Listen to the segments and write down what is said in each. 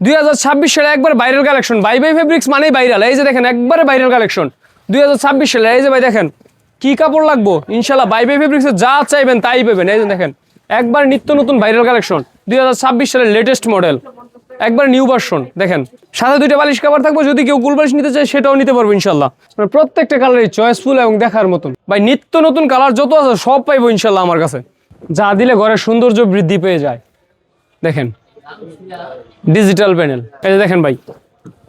দুই হাজার ছাব্বিশ সালে একবার viral collection bye bye fabrics মানেই ভাইরাল এই যে দেখেন, একবারে ভাইরাল কালেকশন দুই হাজার ছাব্বিশ সালে, এই যে ভাই দেখেন, কি কাপড় লাগবো? ইনশাল্লাহ বাই বাই ফেব্রিক্সে যা চাইবেন তাই পাবেন। এই যে দেখেন, একবার নিত্য নতুন ভাইরাল কালেকশন দুই হাজার ছাব্বিশ সালের লেটেস্ট মডেল একবার নিউ ভার্সন দেখেন, সাথে দুইটা বালিশ কাভার থাকব, যদি কেউ কুল বালিশ নিতে চায়, সেটাও নিতে পারব ইনশাল্লাহ মানে প্রত্যেকটা কালারই চয়েসফুল এবং দেখার মতন। ভাই, নিত্য নতুন কালার যত আছে, সব পাইবো ইনশাল্লাহ আমার কাছে। যা দিলে ঘরের সৌন্দর্য বৃদ্ধি পেয়ে যায়। দেখেন ডিজিটাল প্যানেল এই যে দেখেন ভাই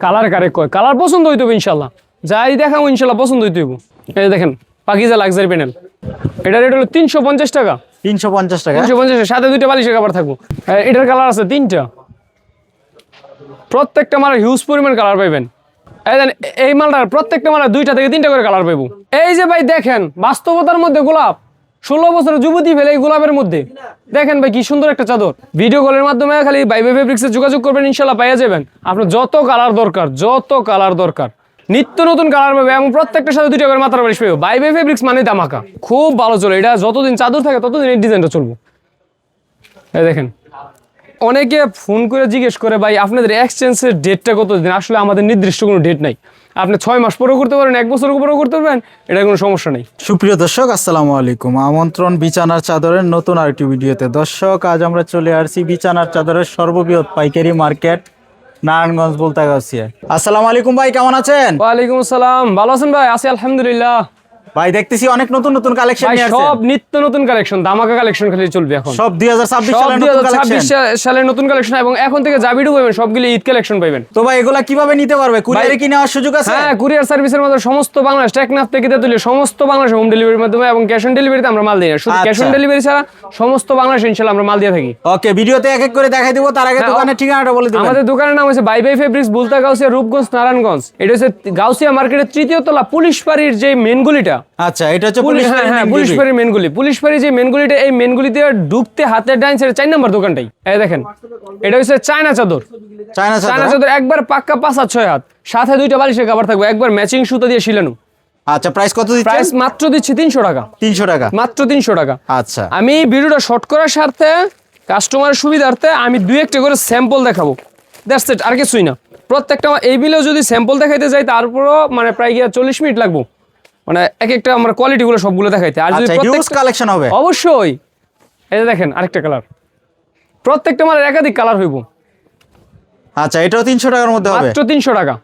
কালার কারেক্ট কয়? কালার পছন্দ হইতে হবে ইনশাল্লাহ যাই দেখাবো ইনশাল্লাহ পছন্দ হইতে হইব। এই যে দেখেন পাকিজা লাক্সারি প্যানেল এটা রেট হলো তিনশো পঞ্চাশ টাকা। তিনশো পঞ্চাশ টাকা। তিনশো পঞ্চাশ সাথে দুইটা বালিশের কাপড় থাকব। এটার কালার আছে তিনটা। প্রত্যেকটা মালের হিউজ পরিমাণ কালার পাইবেন। এই এই মালটার প্রত্যেকটা মালের দুইটা থেকে তিনটা করে কালার পাইবো। এই যে ভাই দেখেন বাস্তবতার মধ্যে গোলাপ। ষোলো বছরের যুবতী ফেলে এই গোলাপের মধ্যে। দেখেন ভাই, কি সুন্দর একটা চাদর। ভিডিও কলের মাধ্যমে খালি বাইবে ফেব্রিক্সে যোগাযোগ করবেন, ইনশাল্লাহ পাইয়া যাবেন। আপনার যত কালার দরকার, যত কালার দরকার। নিত্য নতুন কালার পাবে এবং প্রত্যেকটার সাথে দুইটা করে মাথার বালিশ পাবে বাইবে ফেব্রিক্স মানে দামাকা খুব ভালো চলে। এটা যতদিন চাদর থাকে, ততদিন এই ডিজাইনটা চলবে। এই দেখেন। অনেকে ফোন করে জিজ্ঞেস করে, ভাই, আপনাদের এক্সচেঞ্জের ডেটটা কত দিন আসলে আমাদের নির্দিষ্ট কোনো ডেট নাই। আপনি ছয় মাস পরেও করতে পারেন এক বছর পরেও করতে পারবেন এটা কোনো সমস্যা নেই। সুপ্রিয় দর্শক আসসালামু আলাইকুম। আমন্ত্রণ বিছানার চাদরের নতুন আরেকটি ভিডিওতে। দর্শক আজ আমরা চলে আসছি বিছানার চাদরের সর্ববৃহৎ পাইকারি মার্কেট নারায়ণগঞ্জ বলতে আসসালামু আলাইকুম ভাই কেমন আছেন? ওয়ালাইকুম আসসালাম। ভালো আছেন ভাই? আছি আলহামদুলিল্লাহ। ভাই দেখতেছি অনেক নতুন নতুন কালেকশন নিয়ে সব নিত্য নতুন কালেকশন ধামাকা কালেকশন খালি চলবে এখন। সব 2026 সালের নতুন কালেকশন সালের নতুন কালেকশন এবং এখন থেকে যা ভিডিও পাবেন সবগুলো ঈদ কালেকশন পাবেন। তো ভাই এগুলা কীভাবে নিতে পারবে? কুরিয়ারে কি নেওয়ার সুযোগ আছে? হ্যাঁ কুরিয়ার সার্ভিসের মাধ্যমে সমস্ত বাংলাদেশ টেকনাফ থেকে তেতুলিয়া সমস্ত বাংলাদেশ হোম ডেলিভারির মাধ্যমে এবং ক্যাশ অন ডেলিভারিতে আমরা মাল দিই না শুধু ক্যাশ অন। ডেলিভারি ছাড়া সমস্ত বাংলাদেশ ইনশাল্লাহ আমরা মাল দিয়ে থাকি। ওকে ভিডিওতে এক এক করে দেখাই দিব তার আগে হ্যাঁ, দোকানের ঠিকানাটা বলে দিবেন। আমাদের দোকানের নাম হচ্ছে bye bye fabrics Bulta Gausia Rupganj Narayanganj. এটা হচ্ছে গাউসিয়া মার্কেটের তৃতীয় তলা পুলিশ বাড়ির যে মেনগুলিটা আচ্ছা এটা হচ্ছে পুলিশ পুলিশ হ্যাঁ হ্যাঁ পুলিশ মেনগুলি পুলিশ বাড়ির যে মেনগুলিটা এই মেনগুলিতে ঢুকতে হাতের ডাইন সাইডে চার নাম্বার দোকানটাই। এই দেখেন এটা হচ্ছে চায়না চাদর। চায়না চায়না চাদর চাদর একবার পাক্কা পাঁচ হাত ছয় হাত। সাথে দুইটা বালিশের কাবার থাকবে একবার ম্যাচিং সুতা দিয়ে শিলানো আচ্ছা প্রাইস কত দিচ্ছেন? প্রাইস মাত্র দিচ্ছি তিনশো টাকা। 300 টাকা। মাত্র তিনশো টাকা। আচ্ছা। আমি ভিডিওটা শর্ট করার স্বার্থে কাস্টমারের সুবিধার্থে আমি দুই একটা করে স্যাম্পল দেখাবো। দ্যাটস ইট আর কিছুই না। প্রত্যেকটা এই বিলেও যদি স্যাম্পল দেখাইতে যাই তারপরও মানে প্রায় গিয়ে চল্লিশ মিনিট লাগবো। মানে এক একটা আমার কোয়ালিটিগুলো সবগুলো দেখাইতে। আর যদি আচ্ছা কালেকশন হবে। অবশ্যই। এই দেখেন আরেকটা কালার প্রত্যেকটা মালের একাধিক কালার হইব। আচ্ছা এটাও 300 টাকার মধ্যে হবে? মাত্র তিনশো টাকা।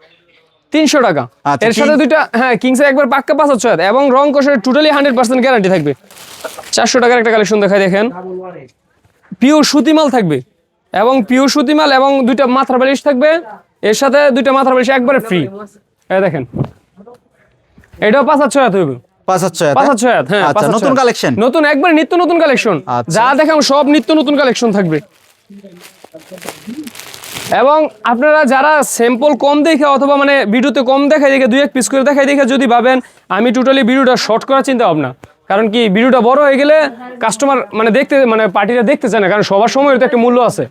তিনশো টাকা। আচ্ছা, এর সাথে দুইটা হ্যাঁ কিংসে একবার পাক্কা পাঁচ হাত এবং রং কষের টোটালি হান্ড্রেড পার্সেন্ট গ্যারান্টি থাকবে। চারশো টাকার একটা কালেকশন দেখায় দেখেন। পিওর সুতিমাল থাকবে। এবং পিওর সুতিমাল এবং দুইটা মাথার বালিশ থাকবে। এর সাথে দুইটা মাথার বালিশ একবারে ফ্রি এই দেখেন। এটাও পাঁচ ছয় হাত হইবে। পাঁচ হাজার পাঁচ ছয় হাত, হ্যাঁ আচ্ছা নতুন কালেকশন? নতুন একবার নিত্য নতুন কালেকশন। আচ্ছা। যা দেখাম সব নিত্য নতুন কালেকশন থাকবে। এবং আপনারা যারা স্যাম্পল কম দেখে অথবা মানে ভিডিওতে কম দেখে দুই এক পিস করে দেখাই দেখে যদি ভাবেন আমি টোটালি ভিডিওটা শর্ট করার চিন্তা ভাবনা। কারণ কি ভিডিওটা বড় হয়ে গেলে কাস্টমার মানে দেখতে মানে পার্টিটা দেখতে চায় না কারণ সবার সময় তো একটা মূল্য আছে।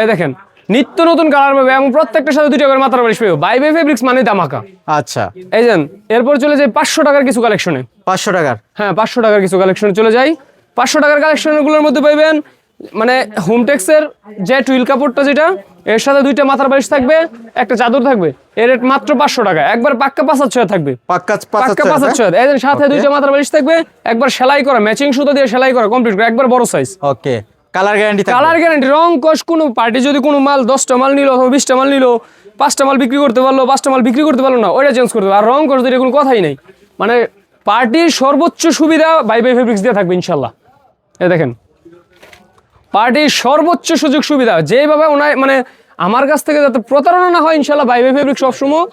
এই দেখেন নিত্য নতুন কালার পাবে এবং প্রত্যেকটার সাথে দুইটা করে মাথার বালিশ পাবে। বাই বাই ফেব্রিক্স মানে দামাকা আচ্ছা। এই যেন এরপর চলে যায় পাঁচশো টাকার কিছু কালেকশনে 500 টাকার? হ্যাঁ পাঁচশো টাকার কিছু কালেকশনে চলে যাই। পাঁচশো টাকার কালেকশনগুলোর মধ্যে পাইবেন মানে হোমটেক্সের যে টুইল কাপড়টা যেটা এর সাথে দুইটা মাথার বালিশ থাকবে একটা চাদর থাকবে। এর রেট মাত্র পাঁচশো টাকা। একবার পাক্কা পাঁচ ছয় থাকবে। পাক্কা পাক্কা পাঁচ হাজার 500 ছয় এর সাথে দুইটা মাথার বালিশ থাকবে একবার সেলাই করা ম্যাচিং সুতো দিয়ে সেলাই করা কমপ্লিট করা একবার বড় size okay colour guarantee colour guarantee রং কস কোনো পার্টি যদি কোনো মাল দশটা মাল নিল অথবা বিশটা মাল নিল, পাঁচটা মাল বিক্রি করতে পারল, পাঁচটা মাল বিক্রি করতে পারল না, ওইটা চেঞ্জ করতে আর রং কস দিলে কোনো কথাই নেই। মানে পার্টির সর্বোচ্চ সুবিধা বাই বাই ফেব্রিক্স দিয়ে থাকবে ইনশাল্লাহ। এ দেখেন। পার্টির সর্বোচ্চ সুযোগ সুবিধা যেভাবে ওনার মানে আমার কাছ থেকে যাতে প্রতারণা না হয়, ইনশাল্লাহ বাই বাই ফেব্রিক সবসময়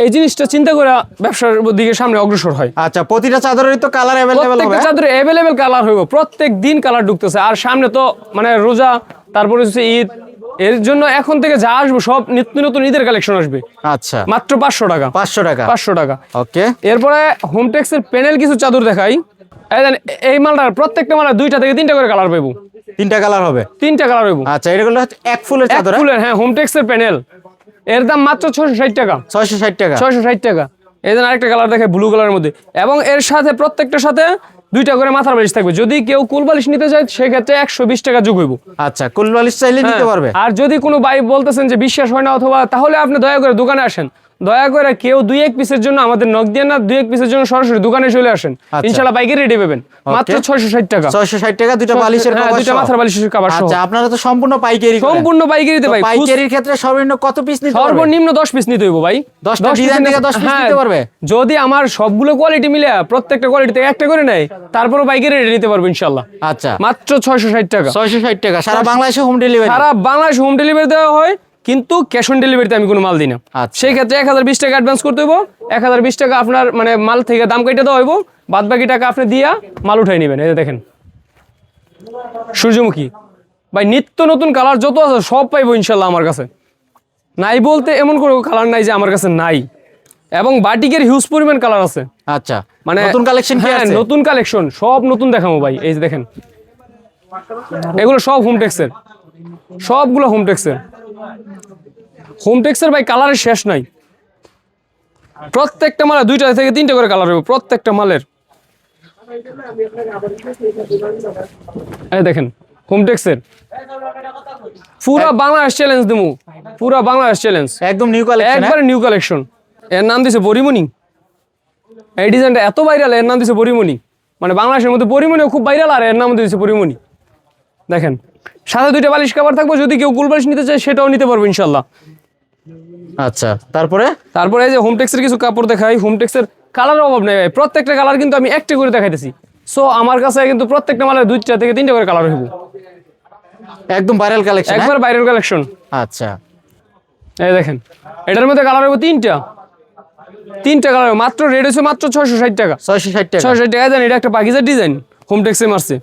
এই জিনিসটা চিন্তা করে ব্যবসার দিকে সামনে অগ্রসর হয় আচ্ছা প্রতিটা চাদরেরই তো কালার अवेलेबल হবে প্রত্যেকটা চাদরে অ্যাভেলেবেল কালার হইব প্রত্যেক দিন কালার ঢুকতেছে আর সামনে তো মানে রোজা তারপরে হচ্ছে ঈদ এর জন্য এখন থেকে যা আসবে সব নিত্য নতুন ঈদের কালেকশন আসবে আচ্ছা মাত্র পাঁচশো টাকা 500 টাকা পাঁচশো টাকা ওকে এরপরে হোমটেক্সের প্যানেল কিছু চাদর দেখাই এই দেন, এই মালটার প্রত্যেকটা মালার দুইটা থেকে তিনটা করে কালার পাইবো তিনটা কালার হবে তিনটা কালার পাইবো আচ্ছা এগুলো হচ্ছে এক ফুলের এক চাদর ফুলের হ্যাঁ হোমটেক্সের প্যানেল এর দাম মাত্র ছয়শো ষাট টাকা। 660 টাকা। ছয়শো ষাট টাকা। এই জন্য আরেকটা কালার দেখে ব্লু কালারের মধ্যে। এবং এর সাথে প্রত্যেকটার সাথে দুইটা করে মাথার বালিশ থাকবে। যদি কেউ কুল বালিশ নিতে চায় সেক্ষেত্রে একশো বিশ টাকা যোগ হইব। আচ্ছা কুলবালিশ চাইলে নিতে হ্যাঁ, পারবে। আর যদি কোনো ভাই বলতেছেন যে বিশ্বাস হয় না অথবা তাহলে আপনি দয়া করে দোকানে আসেন। দয়া করে কেউ দুই এক পিসের জন্য আমাদের নক দিয়ে না দুই এক পিসের জন্য সরাসরি দোকানে চলে আসেন। আচ্ছা। ইনশাল্লাহ বাইকে রেডি পাবেন। মাত্র ছয়শো ষাট টাকা। ছয়শো ষাট টাকা দুইটা বালিশের হ্যাঁ, cover দুইটা মাথার বালিশের কাবার সহ। আচ্ছা আপনারা তো সম্পূর্ণ পাইকারি সম্পূর্ণ পাইকারিতে ভাই পাইকারির ক্ষেত্রে সর্বনিম্ন কত পিস নিতে পারবে? সর্বনিম্ন দশ পিস নিতে হইব ভাই। 10 piece design নিতে- থেকে 10 piece হ্যাঁ, নিতে পারবে? যদি আমার সবগুলো কোয়ালিটি মিলে প্রত্যেকটা কোয়ালিটি থেকে একটা করে নেয় তারপরে বাইকের রেডি নিতে পারব ইনশাল্লাহ। আচ্ছা। মাত্র ছয়শো ষাট টাকা। ছয়শো ষাট টাকা। সারা বাংলাদেশে হোম ডেলিভারি সারা বাংলাদেশ হোম ডেলিভারি দেওয়া হয়। কিন্তু ক্যাশ অন ডেলিভারিতে আমি কোনো মাল দিই না। আচ্ছা। সেই ক্ষেত্রে এক হাজার বিশ টাকা অ্যাডভান্স করতে হইব এক হাজার বিশ টাকা আপনার মানে মাল থেকে দাম কেটে দেওয়া হইব বাদ বাকি টাকা আপনি দিয়া মাল উঠাই নেবেন। এই দেখেন। সূর্যমুখী। ভাই নিত্য নতুন কালার যত আছে সব পাইবো ইনশাল্লাহ আমার কাছে। নাই বলতে এমন কোনো কালার নাই যে আমার কাছে নাই। এবং বাটিকের হিউজ পরিমাণ কালার আছে। আচ্ছা। মানে নতুন কালেকশন কি হ্যাঁ, আছে? নতুন কালেকশন সব নতুন দেখাবো ভাই। এই যে দেখেন। এগুলো সব হোমটেক্সের সবগুলো হোমটেক্সের হোমটেক্সের ভাই কালারের শেষ নাই। প্রত্যেকটা মালে দুইটা থেকে তিনটা করে কালার হবে প্রত্যেকটা মালের। এই দেখেন হোমটেক্সের পুরা বাংলাদেশ চ্যালেঞ্জ দেবো পুরা বাংলাদেশ চ্যালেঞ্জ একদম নিউ কালেকশন একবারে নিউ কালেকশন এর নাম দিছে পরিমণি এই ডিজাইনটা এত ভাইরাল এর নাম দিছে পরিমণি মানে বাংলাদেশের মধ্যে পরিমণিও খুব ভাইরাল আর এর নাম দিয়েছে পরিমণি দেখেন সাথে দুইটা বালিশ কাবার থাকব যদি কেউ কুল বালিশ নিতে চায় সেটাও নিতে পারব ইনশাল্লাহ। আচ্ছা তারপরে? তারপরে এই যে হোমটেক্সের কিছু কাপড় দেখাই হোমটেক্সের কালারের অভাব নেই ভাই। প্রত্যেকটা কালার কিন্তু আমি একটা করে দেখাইতেছি। সো আমার কাছে কিন্তু প্রত্যেকটা মালের দুইটা থেকে তিনটা করে কালার হইব। একদম ভাইরাল কালেকশন একবার ভাইরাল কালেকশন আচ্ছা। এই দেখেন এটার মধ্যে কালার হইব তিনটা। তিনটা কালার মাত্র রেড হচ্ছে মাত্র ছয়শো ষাট টাকা। ছয়শো ষাট টাকা। ছয়শো ষাট টাকা দেন এটা একটা পাকিজার ডিজাইন হোমটেক্সে মারছে।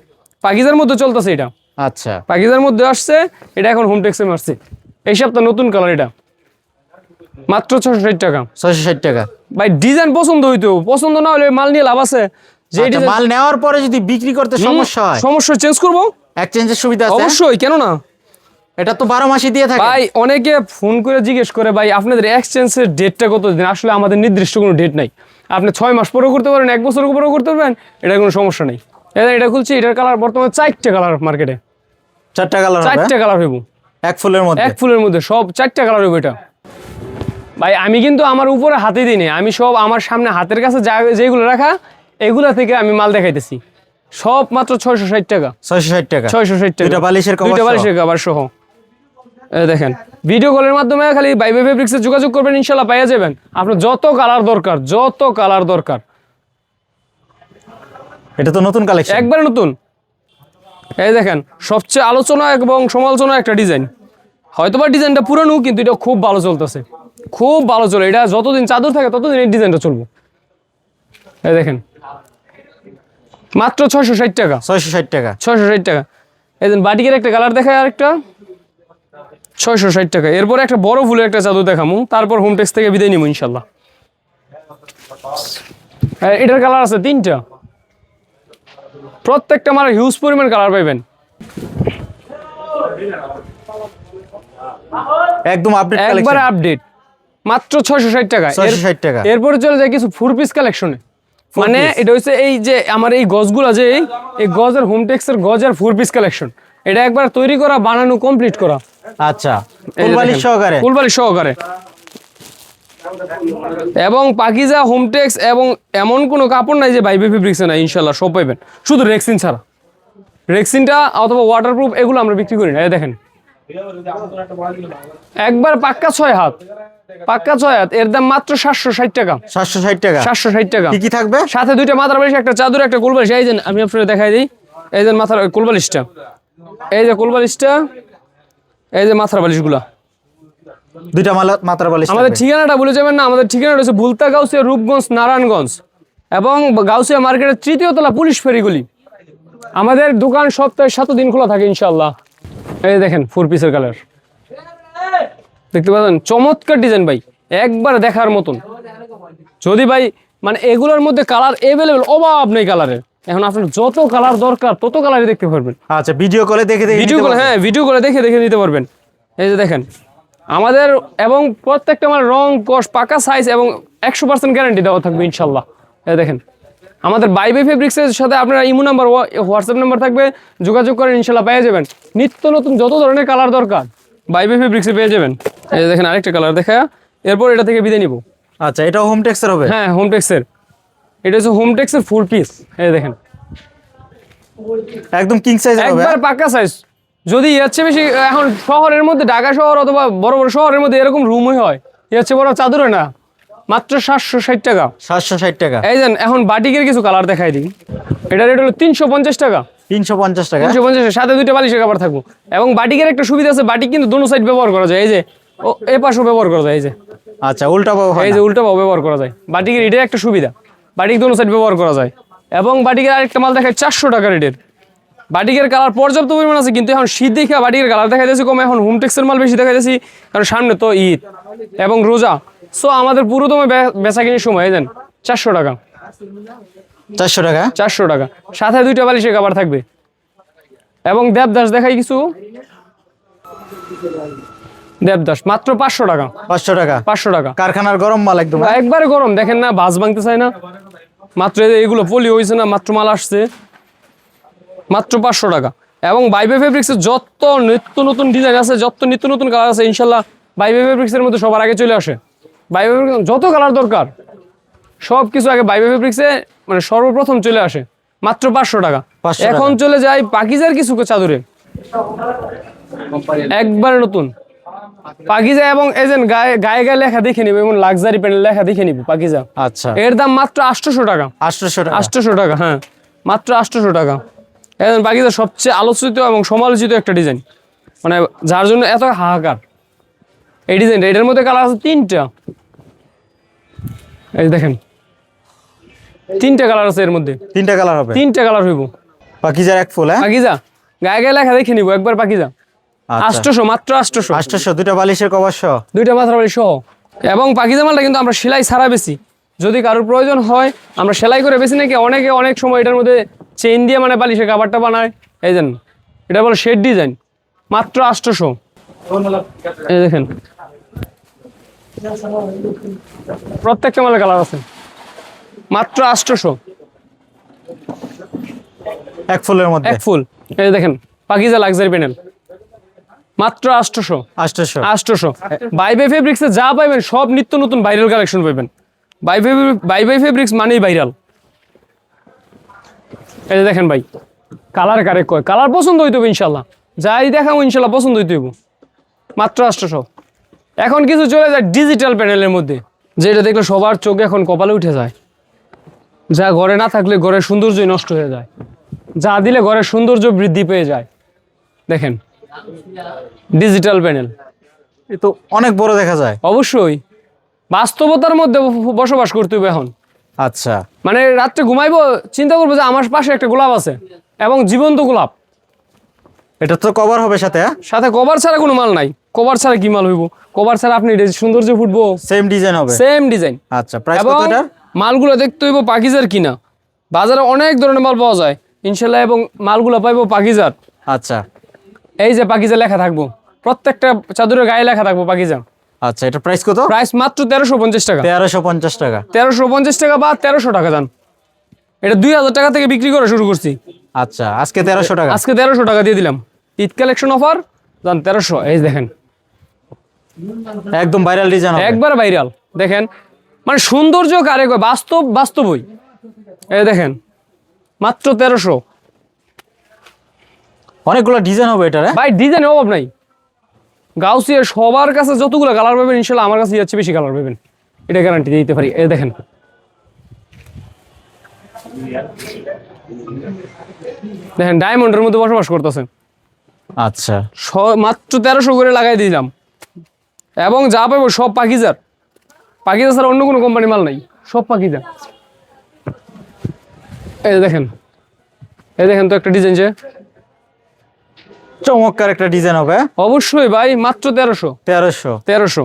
পাকিজার মধ্যে চলতেছে এটা। আচ্ছা। পাকিজার মধ্যে আসছে এটা এখন হোমটেক্সে মারছে। এই সপ্তাহ নতুন কালার এটা। মাত্র ছশো ষাট টাকা। ছয়শো ষাট টাকা। ভাই ডিজাইন পছন্দ হইতো। পছন্দ না হলে মাল নিয়ে লাভ আছে। যে আচ্ছা, মাল নেওয়ার পরে যদি বিক্রি করতে সমস্যা হয়? সমস্যা চেঞ্জ করব? এক্সচেঞ্জের সুবিধা আছে? অবশ্যই কেন না? এটা তো বারো মাসই দিয়ে থাকে। ভাই অনেকে ফোন করে জিজ্ঞেস করে ভাই আপনাদের এক্সচেঞ্জের ডেটটা কত দিন? আসলে আমাদের নির্দিষ্ট কোনো ডেট নাই। আপনি ছয় মাস পরেও করতে পারেন এক বছর পরেও করতে পারবেন এটা কোনো সমস্যা নেই। এটা খুলছি এটার কালার বর্তমানে চারটে কালার মার্কেটে চারটা কালার হবে চারটে কালার হইব। এক ফুলের মধ্যে? এক ফুলের মধ্যে সব চারটে কালার হইব এটা। ভাই আমি কিন্তু আমার উপরে হাতে দিই নি। আমি সব আমার সামনে হাতের কাছে যেগুলো রাখা এগুলা থেকে আমি মাল দেখাইতেছি। সব মাত্র ছয়শো ষাট টাকা। ছয়শো ষাট টাকা? ছয়শো ষাট টাকা। বালিশের দুইটা? বালিশের কভার সহ। দেখেন ভিডিও কলের মাধ্যমে খালি বাইবে ফেব্রিক্সে যোগাযোগ করবেন ইনশাল্লাহ পাইয়া যাবেন। আপনার যত কালার দরকার যত কালার দরকার। এটা তো নতুন কালেকশন একবারে নতুন। এই দেখেন সবচেয়ে আলোচনা এবং সমালোচনা একটা ডিজাইন। হয়তোবা ডিজাইনটা পুরানো কিন্তু এটা খুব ভালো চলতেছে। খুব ভালো চলে এটা যতদিন চাদর থাকে ততদিন এই ডিজাইনটা চলবে। এই দেখেন মাত্র ছয়শো ষাট টাকা। ছয়শো ষাট টাকা। ছয়শো ষাট টাকা। এই দেন বাটিকের একটা কালার দেখায় আরেকটা। ছয়শো ষাট টাকা। এরপর একটা বড় ফুলের একটা চাদর দেখামু। তারপর হোম টেক্স থেকে বিদায় নিবো ইনশাল্লাহ। এটার কালার আছে তিনটা। প্রত্যেকটা মালের হিউজ পরিমাণ কালার পাইবেন। একদম আপডেট একবার আপডেট মাত্র ছয়শো ষাট টাকা। এর- 660 টাকা। এরপরে চলে যায় কিছু ফোর পিস কালেকশনে মানে এটা হচ্ছে এই যে আমার এই গজগুলা যে এই- এই গজের হোম টেক্সের গজের ফোর পিস কালেকশন এটা একবার তৈরি করা বানানো কমপ্লিট করা। আচ্ছা। দেখেন, সহকারে। ফুলবালিশ সহকারে। এবং পাকিজা হোমটেক্স এবং এমন কোনো কাপড় নাই যে বাইবে ফেব্রিক্সে নাই ইনশাল্লাহ সব পাইবেন। শুধু রেক্সিন ছাড়া। রেক্সিনটা অথবা ওয়াটারপ্রুফ এগুলো আমরা বিক্রি করি না দেখেন। একবার পাক্কা ছয় হাত। পাক্কা ছয় হাত এর দাম মাত্র সাতশো ষাট টাকা। সাতশো ষাট টাকা? সাতশো ষাট টাকা। কি থাকবে? সাথে দুইটা মাথার বালিশ একটা চাদর একটা কোলবালিশ এই যে আমি আপনাদের দেখাই দিই। এই যে মাথার কোলবালিশটা এই যে কোলবালিশটা এই যে মাথার বালিশগুলা। দুইটা মাত্রা বালিশ আমাদের ঠিকানাটা বলে যাবেন না আমাদের ঠিকানাটা হচ্ছে বুলতা গাউসিয়া রূপগঞ্জ নারায়ণগঞ্জ এবং গাউসিয়া মার্কেটের তৃতীয় তলা পুলিশ ফেরিগুলি। আমাদের দোকান সপ্তাহে সাত দিন খোলা থাকে ইনশাল্লাহ এই দেখেন ফোর পিসের কালার দেখতে পাচ্ছেন? চমৎকার ডিজাইন ভাই একবার দেখার মতন। যদি ভাই মানে এগুলোর মধ্যে কালার এভেলেবেল অভাব নেই কালারের এখন আপনার যত কালার দরকার তত কালারই দেখতে পারবেন। আচ্ছা ভিডিও কলে দেখে দেখে ভিডিও পারবে। হ্যাঁ ভিডিও কলে দেখে দেখে নিতে পারবেন। এই যে দেখেন আমাদের এবং প্রত্যেকটা আমার রং কষ পাকা সাইজ এবং একশো পার্সেন্ট গ্যারান্টি দেওয়া থাকবে ইনশাল্লাহ। দেখেন আমাদের বাইবে ফেব্রিক্সের সাথে আপনার ইমো নাম্বার হোয়াটসঅ্যাপ নাম্বার থাকবে যোগাযোগ করেন ইনশাল্লাহ পেয়ে যাবেন। নিত্য নতুন যত ধরনের কালার দরকার বাইবে ফেব্রিক্সে পেয়ে যাবেন। এই দেখেন আরেকটা কালার দেখা এরপর এটা থেকে বিদায় নিব। আচ্ছা এটা হোম টেক্সের হবে? হ্যাঁ হোম টেক্সের এটা হচ্ছে হোম টেক্সের ফুল পিস এই দেখেন। একদম কিং সাইজের হবে একবার পাকা সাইজ যদি এর চেয়ে বেশি এখন শহরের মধ্যে ঢাকা শহর অথবা বড় বড় শহরের মধ্যে এরকম রুমই হয় এর চেয়ে বড় চাদরে না মাত্র সাতশো ষাট টাকা। সাতশো ষাট টাকা। এই দেন এখন বাটিকের কিছু কালার দেখাই দিই। এটা রেট হলো তিনশো পঞ্চাশ টাকা। তিনশো পঞ্চাশ টাকা। তিনশো পঞ্চাশ সাথে দুইটা বালিশের কাপড় থাকব। এবং বাটিকের একটা সুবিধা আছে বাটিক কিন্তু দোনো সাইড ব্যবহার করা যায়। এই যে ও এ পাশেও ব্যবহার করা যায় এই যে। আচ্ছা উল্টা এই যে উল্টা ব্যবহার করা যায়। বাটিকের এটাই একটা সুবিধা। বাটিক দোনো সাইড ব্যবহার করা যায়। এবং বাটিকের আরেকটা মাল দেখায় চারশো টাকা রেটের বাটিকের কালার পর্যাপ্ত পরিমাণ আছে কিন্তু এখন শীত দেখে বাটিকের কালার দেখা যাচ্ছে কম। এখন হোমটেক্সের মাল বেশি দেখা যাচ্ছে কারণ সামনে তো ঈদ এবং রোজা। সো আমাদের পুরোদমে বেচা কিনির সময় দেন চারশো টাকা। চারশো টাকা? চারশো টাকা। সাথে দুইটা বালিশের কাবার থাকবে। এবং দেবদাস দেখাই কিছু। দেবদাস মাত্র পাঁচশো টাকা। পাঁচশো টাকা? পাঁচশো টাকা। কারখানার গরম মাল একদম? একবারে গরম দেখেন না বাস ভাঙতে চায় না। মাত্র এগুলো পলি হয়েছে না মাত্র মাল আসছে। মাত্র পাঁচশো টাকা। এবং বাইবে ফেব্রিক্সের যত নিত্য নতুন ডিজাইন আছে যত নিত্য নতুন কালার আছে ইনশাল্লাহ বাইবে ফেব্রিক্সের মধ্যে সবার আগে চলে আসে। বাইবে যত কালার দরকার সব কিছু আগে বাইবে ফেব্রিক্সে মানে সর্বপ্রথম চলে আসে। মাত্র পাঁচশো টাকা। এখন চলে যায় পাকিজার কিছু চাদরে। একবারে নতুন। পাকিজা এবং এজেন্ট গায়ে গায়ে গায়ে লেখা দেখে নিব এবং লাক্সারি প্যানেল লেখা দেখে নিব পাকিজা আচ্ছা। এর দাম মাত্র আটশোশো টাকা। আটশোশো টাকা। আটশোশো টাকা হ্যাঁ। মাত্র আটশোশো টাকা। এখন পাকিজা সবচেয়ে আলোচিত এবং সমালোচিত একটা ডিজাইন মানে যার জন্য এত হাহাকার। এই ডিজাইনটা এটার মধ্যে কালার আছে তিনটা। এই দেখেন। তিনটা কালার আছে এর মধ্যে। তিনটা কালার হবে? তিনটা কালার হইব। পাকিজার এক ফুল হ্যাঁ? পাকিজা। গায়ে গায়ে লেখা দেখে নিব একবার পাকিজা। আচ্ছা। আটশোশো মাত্র আটশোশো আটশোশো দুটা বালিশের কভার সহ? দুইটা মাথাবাড়ি সহ। এবং পাকিজা মালটা কিন্তু আমরা সেলাই ছাড়া বেশি। যদি কারোর প্রয়োজন হয় আমরা সেলাই করে বেশি নাকি অনেকে অনেক সময় এটার মধ্যে চেইন দিয়ে মানে বালিশের কাবারটা বানায়। এই দেন এটা বলে শেড ডিজাইন। মাত্র আটশোশো। এই দেখেন। প্রত্যেকটা মালের কালার আছে। মাত্র আটশোশো। এক ফুলের মধ্যে। এক ফুল। এই দেখেন পাকিজা লাক্সারি প্যানেল। মাত্র আটশোশো। আটশোশো। আষ্টশো বাইবে ফেব্রিক্সে যা পাইবেন সব নিত্য নতুন ভাইরাল কালেকশন পাইবেন। বাইবে বাইবে ফেব্রিক্স মানেই ভাইরাল এই যে দেখেন ভাই কালার কারেক্ট কয়? কালার পছন্দ হইতে হবে ইনশাল্লাহ যাই দেখাবো ইনশাল্লাহ পছন্দ হইতে হইব। মাত্র আষ্টশো এখন কিছু চলে যায় ডিজিটাল প্যানেলের মধ্যে যেটা দেখলে সবার চোখ এখন কপালে উঠে যায়। যা ঘরে না থাকলে ঘরের সৌন্দর্যই নষ্ট হয়ে যায়। যা দিলে ঘরের সৌন্দর্য বৃদ্ধি পেয়ে যায়। দেখেন ডিজিটাল প্যানেল। এ তো অনেক বড় দেখা যায়। অবশ্যই। বাস্তবতার মধ্যে বসবাস করতে হবে এখন। আচ্ছা। মানে রাত্রে ঘুমাইবো চিন্তা করব যে আমার পাশে একটা গোলাপ আছে এবং জীবন্ত গোলাপ। এটা তো কভার হবে সাথে হ্যাঁ? সাথে কভার ছাড়া কোনো মাল নাই। কভার ছাড়া কি মাল হইব? কভার ছাড়া আপনি এটা সৌন্দর্য ফুটবো সেম ডিজাইন হবে। সেম ডিজাইন আচ্ছা প্রাইস কত এটার? মালগুলো দেখতে হইব পাকিজার কিনা। বাজারে অনেক ধরনের মাল পাওয়া যায়। ইনশাল্লাহ এবং মালগুলো পাইবো পাকিজার। আচ্ছা। এই যে পাকিজা লেখা থাকব। প্রত্যেকটা চাদরের গায়ে লেখা থাকব পাকিজা আচ্ছা এটা প্রাইস কত? প্রাইস মাত্র তেরোশো পঞ্চাশ টাকা। তেরোশো পঞ্চাশ টাকা। তেরোশো পঞ্চাশ টাকা বা তেরোশো টাকা যান এটা দুই হাজার টাকা থেকে বিক্রি করা শুরু করছি। আচ্ছা আজকে তেরোশো টাকা। আজকে তেরোশো টাকা দিয়ে দিলাম। ঈদ কালেকশন অফার যান তেরোশো এই দেখেন। একদম ভাইরাল ডিজাইন একবার ভাইরাল দেখেন। মানে সৌন্দর্য কারে বাস্তব বাস্তবই এই দেখেন মাত্র তেরোশো। অনেকগুলো ডিজাইন হবে এটার হ্যাঁ? ভাই ডিজাইন অভাব নাই। গাউসিয়া সবার কাছে যতগুলো কালার পাবেন ইনশাল্লাহ আমার কাছে যাচ্ছে বেশি কালার পাবেন। এটা গ্যারান্টি দিতে পারি। এ দেখেন। দেখেন ডায়মন্ডের মধ্যে বসবাস করতেছেন। আচ্ছা। মাত্র তেরোশো করে লাগাই দিলাম। এবং যা পাবো সব পাকিজার। পাকিজা ছাড়া অন্য কোনো কোম্পানি মাল নাই। সব পাকিজা এই দেখেন। এই দেখেন তো একটা ডিজাইন যে। চমৎকার একটা ডিজাইন হবে। অবশ্যই ভাই মাত্র তেরোশো। তেরোশো। তেরোশো।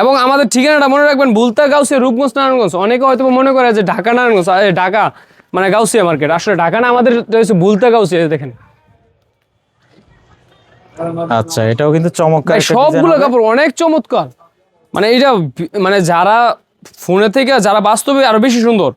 এবং আমাদের ঠিকানাটা মনে রাখবেন বুলতা গাউসিয়া রূপগঞ্জ নারায়ণগঞ্জ। অনেকে হয়তো মনে করে যে ঢাকা নারায়ণগঞ্জ ঢাকা মানে গাউসিয়া মার্কেট। আসলে ঢাকা না আমাদের বুলতা গাউসিয়া দেখেন। আচ্ছা এটাও কিন্তু চমৎকার সবগুলো কাপড় অনেক চমৎকার। মানে এটা মানে যারা ফোনে থেকে যারা বাস্তবে আরও বেশি সুন্দর।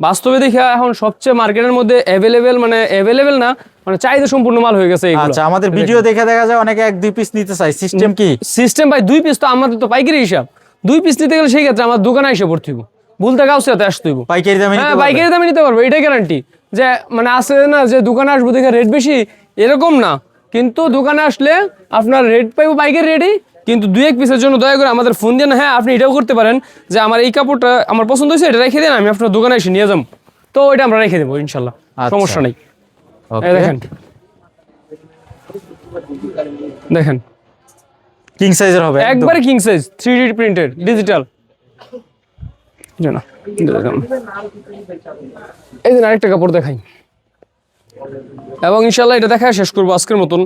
বাস্তবে দেখে এখন সবচেয়ে মার্কেটের মধ্যে অ্যাভেলেবেল মানে অ্যাভেলেবেল না মানে চাহিদা সম্পূর্ণ মাল হয়ে গেছে আচ্ছা আমাদের ভিডিও দেখে দেখা যায় অনেকে এক দুই পিস নিতে চাই সিস্টেম কি? সিস্টেম ভাই দুই পিস তো আমাদের তো পাইকারি হিসাব। দুই পিস নিতে গেলে সেই ক্ষেত্রে আমার দোকানে এসে পড়তে হইব। ভুলতে গাউসিয়াতে আসতে পাইকারি দামে হ্যাঁ? পাইকারি দামে নিতে পারব এটাই গ্যারান্টি যে মানে আসে না যে দোকানে আসব দেখে রেট বেশি এরকম না। কিন্তু দোকানে আসলে আপনার রেট পাইবো পাইকারি রেটই কিন্তু দুই এক পিসের জন্য দয়া করে আমাদের ফোন দিয়ে হ্যাঁ আপনি এটাও করতে পারেন যে আমার এই কাপড়টা আমার পছন্দ হয়েছে এটা রেখে দেন আমি আপনার দোকানে এসে নিয়ে যাব। তো এটা আমরা রেখে দেবো ইনশাল্লাহ। আচ্ছা। সমস্যা নেই। দেখেন। দেখেন। কিং সাইজের হবে একবারে king size three D printed digital এই দিন আরেকটা কাপড় দেখাই। এবং ইনশাল্লাহ এটা দেখা শেষ করব আজকের মতন।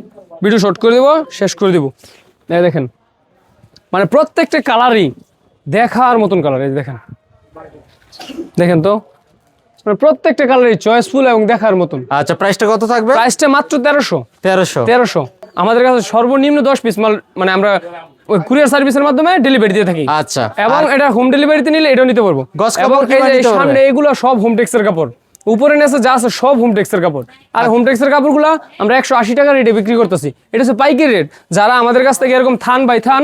ভিডিও শর্ট করে দেবো শেষ করে দেবো। এই দেখেন। মানে প্রত্যেকটা কালারই দেখার মতন কালার এই দেখেন। দেখেন তো? মানে প্রত্যেকটা কালারই চয়েসফুল এবং দেখার মতন। আচ্ছা প্রাইসটা কত থাকবে? প্রাইসটা মাত্র তেরোশো। তেরোশো। তেরোশো। আমাদের কাছে সর্বনিম্ন দশ পিস মাল মানে আমরা কুরিয়ার সার্ভিসের মাধ্যমে ডেলিভারি দিয়ে থাকি। আচ্ছা এবং এটা হোম ডেলিভারিতে নিলে এটাও নিতে পারব। এবং এই? সামনে এগুলো সব হোম টেক্সের কাপড়। উপরে নেছে যা আছে সব হোম টেক্সের কাপড়। আর হোম টেক্সের কাপড়গুলো আমরা একশো আশি টাকা রেটে বিক্রি করতেছি। এটা হচ্ছে পাইকারি রেট যারা আমাদের কাছ থেকে এরকম থান বাই থান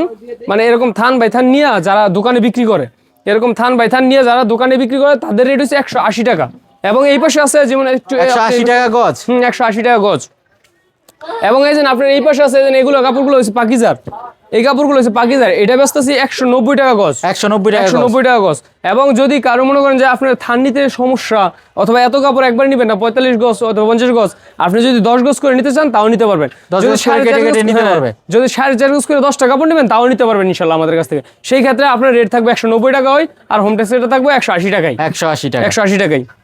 মানে এরকম থান বাই থান নিয়ে যারা দোকানে বিক্রি করে এরকম থান বাই থান নিয়ে যারা দোকানে বিক্রি করে তাদের রেট হচ্ছে একশো আশি টাকা। এবং এই পাশে আছে যেমন একটু আশি টাকা গজ। হম একশো আশি টাকা গজ। এবং এই যে আপনার এই পাশে আছে এগুলো কাপড়গুলো হচ্ছে পাকিজার এই কাপড়গুলো হচ্ছে পাকিজার এটা ব্যস্ত আছে একশো নব্বই টাকা গজ। একশো নব্বই টাকা একশো নব্বই টাকা গজ। এবং যদি কারও মনে করেন যে আপনার থান্ডিতে সমস্যা অথবা এত কাপড় একবার নিবেন না পঁয়তাল্লিশ গজ অথবা পঞ্চাশ গজ আপনি যদি দশ গজ করে নিতে চান তাও নিতে পারবেন। যদি সাড়ে চার গজ- নিতে হ্যাঁ। যদি সাড়ে চার গজ করে দশটা কাপড় নেবেন তাও নিতে পারবেন ইনশাল্লাহ আমাদের কাছ থেকে। সেই ক্ষেত্রে আপনার রেট থাকবে একশো নব্বই টাকা হয় আর হোম টেক্সটা থাকবে একশো আশি টাকায়। একশো আশি টাকা একশো আশি টাকায়।